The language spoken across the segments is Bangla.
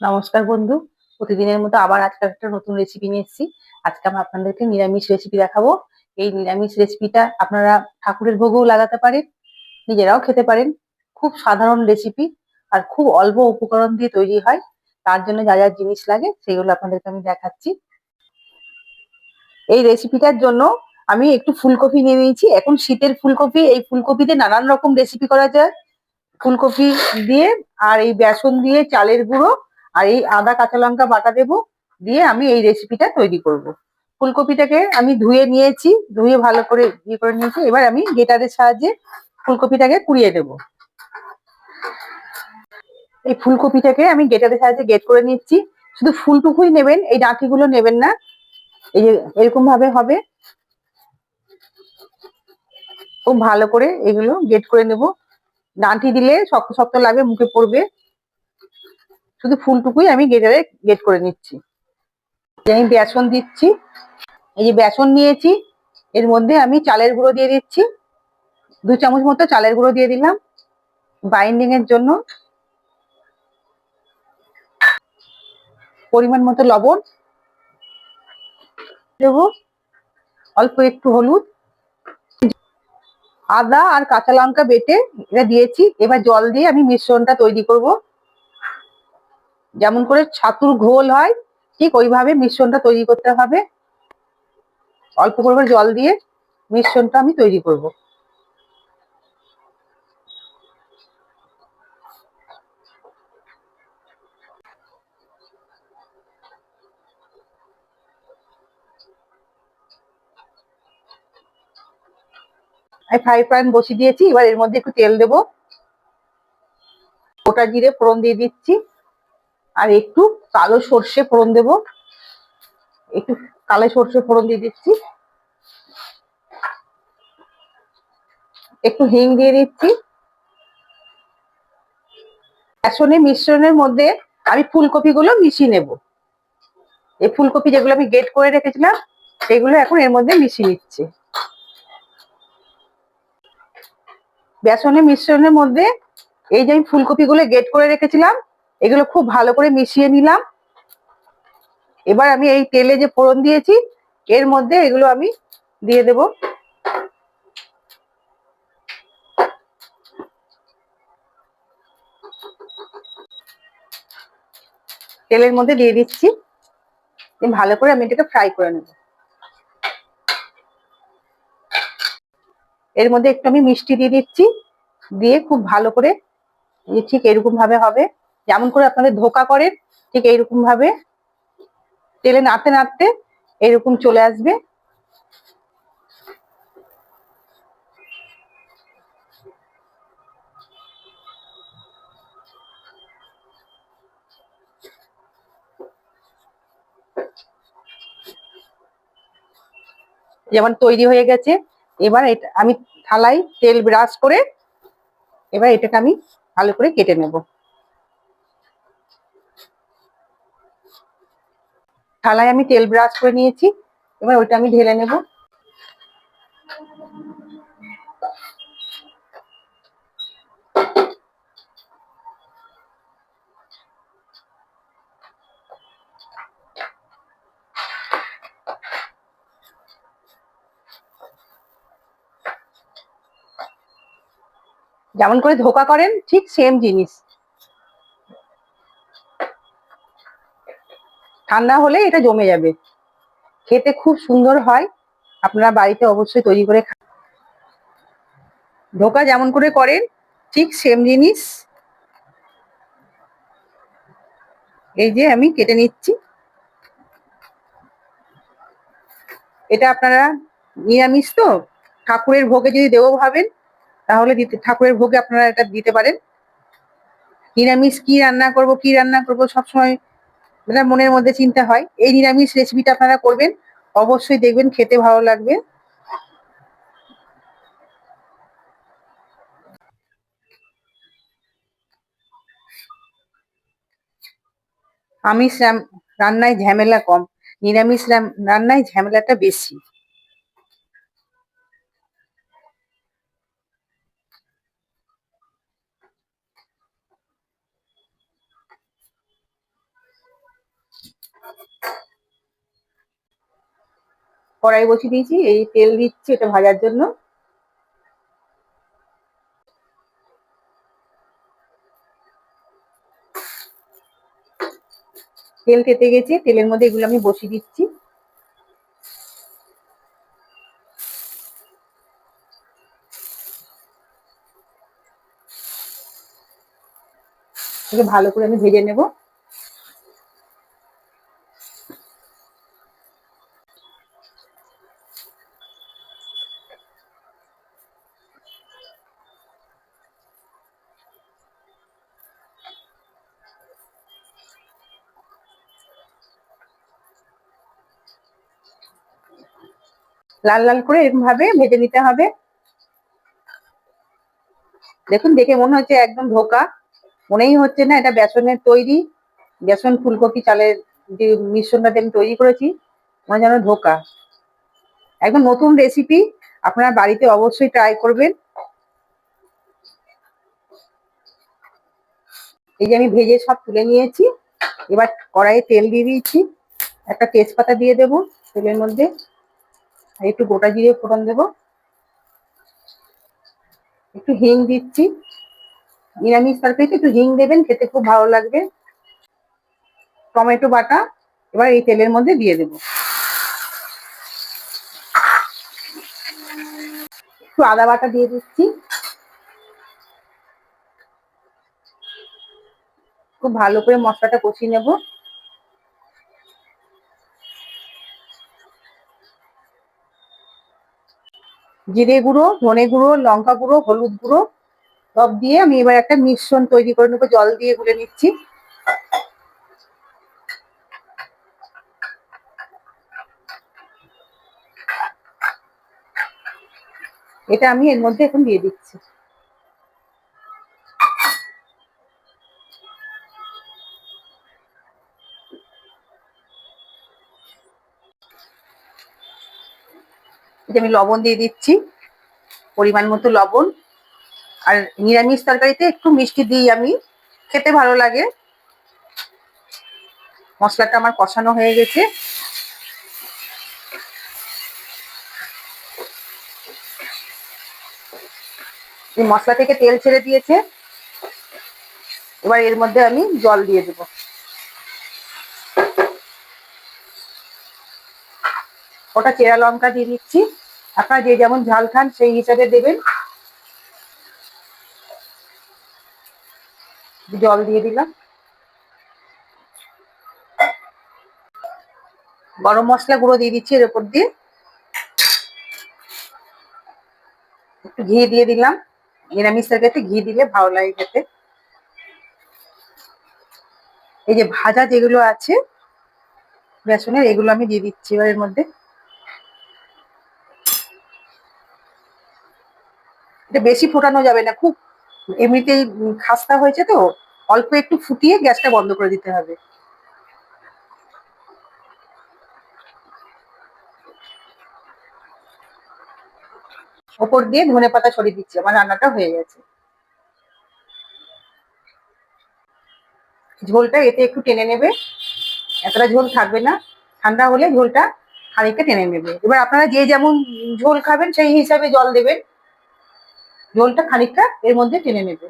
নমস্কার বন্ধু। প্রতিদিনের মতো আবার আজকে একটা নতুন রেসিপি নিয়ে এসেছি। আজকে আমি আপনাদেরকে নিরামিষ রেসিপি দেখাবো। এই নিরামিষ রেসিপিটা আপনারা ঠাকুরের ভোগেও লাগাতে পারেন, নিজেরাও খেতে পারেন। খুব সাধারণ রেসিপি আর খুব অল্প উপকরণ দিয়ে তৈরি হয়। তার জন্য যা যা জিনিস লাগে সেগুলো আপনাদেরকে আমি দেখাচ্ছি। এই রেসিপিটার জন্য আমি একটু ফুলকপি নিয়ে নিয়েছি। এখন শীতের ফুলকপি, এই ফুলকপিতে নানান রকম রেসিপি করা যায়। ফুলকপি দিয়ে আর এই বেসন দিয়ে চালের গুঁড়ো আর এই আদা, কাঁচা লঙ্কা বাটা দেবো, দিয়ে আমি এই রেসিপিটা তৈরি করব। ফুলকপিটাকে আমি ধুয়ে নিয়েছি, ধুয়ে ভালো করে ইয়ে করে নিয়েছি, এবার আমি গেটারের সাহায্যে ফুলকপিটাকে কুড়িয়ে দেব। এই ফুলকপিটাকে আমি গেটারের সাহায্যে গেট করে নিচ্ছি। শুধু ফুলটুকুই নেবেন, এই ডাঁটিগুলো নেবেন না। এই যে এরকম ভাবে হবে। খুব ভালো করে এগুলো গেট করে নেব। ডাঁটি দিলে শক্ত শক্ত লাগবে মুখে পড়বে। শুধু ফুলটুকুই আমি গেটারে গেট করে নিচ্ছি। আমি বেসন দিচ্ছি, এই যে বেসন নিয়েছি, এর মধ্যে আমি চালের গুঁড়ো দিয়ে দিচ্ছি। দু চামচ মতো চালের গুঁড়ো দিয়ে দিলাম বাইন্ডিং এর জন্য। পরিমাণ মতো লবণ দেবো, অল্প একটু হলুদ, আদা আর কাঁচা লঙ্কা বেটে এটা দিয়েছি। এবার জল দিয়ে আমি মিশ্রণটা তৈরি করব। যেমন করে ছাতুর ঘোল হয়, ঠিক ওইভাবে মিশ্রণটা তৈরি করতে হবে। অল্প করে জল দিয়ে মিশ্রণটা আমি তৈরি করব। আমি ফ্রাই প্যান বসিয়ে দিয়েছি, এবার এর মধ্যে একটু তেল দেবো। গোটা জিরে ফোড়ন দিয়ে দিচ্ছি। আর একটু কালো সর্ষে ফোড়ন দেব। একটু কালো সর্ষে ফোড়ন দিয়ে দিচ্ছি। একটু হিং দিয়ে দিচ্ছি। বেসনের মিশ্রণের মধ্যে আমি ফুলকপি গুলো মিশিয়ে নেব। এই ফুলকপি যেগুলো আমি গেট করে রেখেছিলাম, সেগুলো এখন এর মধ্যে মিশিয়ে নিচ্ছি। বেসনের মিশ্রণের মধ্যে এই যে আমি ফুলকপিগুলো গেট করে রেখেছিলাম এগুলো খুব ভালো করে মিশিয়ে নিলাম। এবার আমি এই তেলে যে ফোড়ন দিয়েছি, এর মধ্যে এগুলো আমি দিয়ে দেব। তেলের মধ্যে দিয়ে দিচ্ছি। ভালো করে আমি এটাকে ফ্রাই করে নেব। এর মধ্যে একটু আমি মিষ্টি দিয়ে দিচ্ছি। দিয়ে খুব ভালো করে ঠিক এরকম ভাবে হবে। যেমন করে আপনাদের ধোকা করে, ঠিক এইরকম ভাবে তেলে নাড়তে নাড়তে এরকম চলে আসবে। যেমন তৈরি হয়ে গেছে, এবার এটা, আমি থালায় তেল ব্রাশ করে এবার এটাকে আমি ভালো করে কেটে নেব। থালায় আমি তেল ব্রাশ করে নিয়েছি। এবার ওইটা আমি ঢেলে নেব। যেমন করে ধোকা করেন, ঠিক সেম জিনিস। ঠান্ডা হলে এটা জমে যাবে। খেতে খুব সুন্দর হয়। আপনারা বাড়িতে অবশ্যই তৈরি করে ধোকা যেমন করে করেন, ঠিক সেম জিনিস। এই যে আমি কেটে নিচ্ছি। এটা আপনারা নিরামিষ তো, ঠাকুরের ভোগে যদি দেবো ভাবেন, তাহলে দিতে, ঠাকুরের ভোগে আপনারা এটা দিতে পারেন। নিরামিষ কি রান্না করব, কি রান্না করব, সবসময় মানে মনের মধ্যে চিন্তা হয়। এই নিরামিষ রেসিপিটা আপনারা করবেন। অবশ্যই দেখবেন, খেতে ভালো লাগবে। আমিষ রান্নায় ঝামেলা কম। নিরামিষ রান্নায় ঝামেলাটা বেশি। কড়াই বসিয়ে দিয়েছি, এই তেল দিচ্ছি এটা ভাজার জন্য। তেল খেতে গেছে, তেলের মধ্যে এগুলো আমি বসিয়ে দিচ্ছি। ভালো করে আমি ভেজে নেব। লাল লাল করে এরকম ভাবে ভেজে নিতে হবে। দেখুন, দেখে মনে হচ্ছে একদম ধোকা। মনেই হচ্ছে না এটা বেসনের তৈরি। বেসন ফুলকপি চালের যে মিশ্রণটা আমি তৈরি করেছি, মনে যেন ধোকা। একদম নতুন রেসিপি আপনারা বাড়িতে অবশ্যই ট্রাই করবেন। এই যে আমি ভেজে সব তুলে নিয়েছি। এবার কড়াইয়ে তেল দিয়ে দিয়েছি। একটা তেজপাতা দিয়ে দেব তেলের মধ্যে। একটু গোটা জিরে ফোড়ন দেব। একটু হিং দিচ্ছি। নিরামিষ তরকারিতে একটু হিং দেবেন, খেতে খুব ভালো লাগবে। টমেটো বাটা, এবার এই তেলের মধ্যে দিয়ে দেব। একটু আদা বাটা দিয়ে দিচ্ছি। খুব ভালো করে মশলাটা কষিয়ে নেব। জিরে গুঁড়ো, ধনে গুঁড়ো, লঙ্কা গুঁড়ো, হলুদ গুঁড়ো, সব দিয়ে আমি এবার একটা মিশ্রণ তৈরি করে নেব, জল দিয়ে গুলে নিচ্ছি। এটা আমি এর মধ্যে এখন দিয়ে দিচ্ছি। এটা আমি লবণ দিয়ে দিচ্ছি, পরিমাণ মতো লবণ। আর নিরামিষ তরকারিতে একটু মিষ্টি দিই আমি, খেতে ভালো লাগে। মশলাটা আমার কষানো হয়ে গেছে। মশলা থেকে তেল ছেড়ে দিয়েছে। এবার এর মধ্যে আমি জল দিয়ে দেব। ওটা চেরা লঙ্কা দিয়ে দিচ্ছি। আপনারা যে যেমন ঝাল খান, সেই হিসাবে দেবেন। জল দিয়ে দিলাম। গরম মশলা গুঁড়ো দিয়ে দিচ্ছি এর উপর দিয়ে। একটু ঘি দিয়ে দিলাম। নিরামিষের তরকারিতে ঘি দিলে ভালো লাগে খেতে। এই যে ভাজা যেগুলো আছে, বেসনের, এগুলো আমি দিয়ে দিচ্ছি এবার এর মধ্যে। এটা বেশি ফোটানো যাবে না, খুব এমনিতেই খাস্তা হয়েছে তো, অল্প একটু ফুটিয়ে গ্যাসটা বন্ধ করে দিতে হবে। ওপর দিয়ে ধনে পাতা ছড়িয়ে দিচ্ছি, আমার রান্নাটা হয়ে গেছে। ঝোলটা এতে একটু টেনে নেবে, এতটা ঝোল থাকবে না, ঠান্ডা হলে ঝোলটা খানিকটা টেনে নেবে। এবার আপনারা যে যেমন ঝোল খাবেন, সেই হিসাবে জল দেবেন। ঝোলটা খানিকটা এর মধ্যে টেনে নেবে।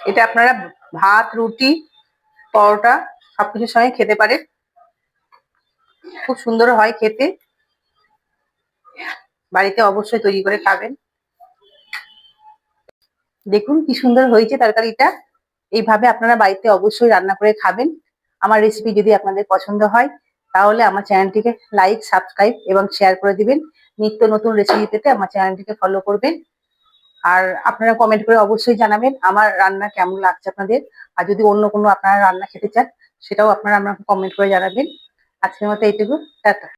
এটা আপনারা ভাত রুটি পরোটা সবকিছুর সঙ্গে খেতে পারে। খুব সুন্দর হয় খেতে। বাড়িতে অবশ্যই তৈরি করে খাবেন। দেখুন কি সুন্দর হয়েছে তরকারিটা। এইভাবে আপনারা বাড়িতে অবশ্যই রান্না করে খাবেন। আমার রেসিপি যদি আপনাদের পছন্দ হয়, তাহলে আমার চ্যানেলটিকে লাইক সাবস্ক্রাইব এবং শেয়ার করে দিবেন। নিত্য নতুন রেসিপি পেতে আমার চ্যানেলটিকে ফলো করবেন। আর আপনারা কমেন্ট করে অবশ্যই জানাবেন, আমার রান্না কেমন লাগছে আপনাদের। আর যদি অন্য কোনো আপনারা রান্না খেতে চান সেটাও আপনারা আমাকে কমেন্ট করে জানাবেন। আজকের মতো এইটুকু। টাটা।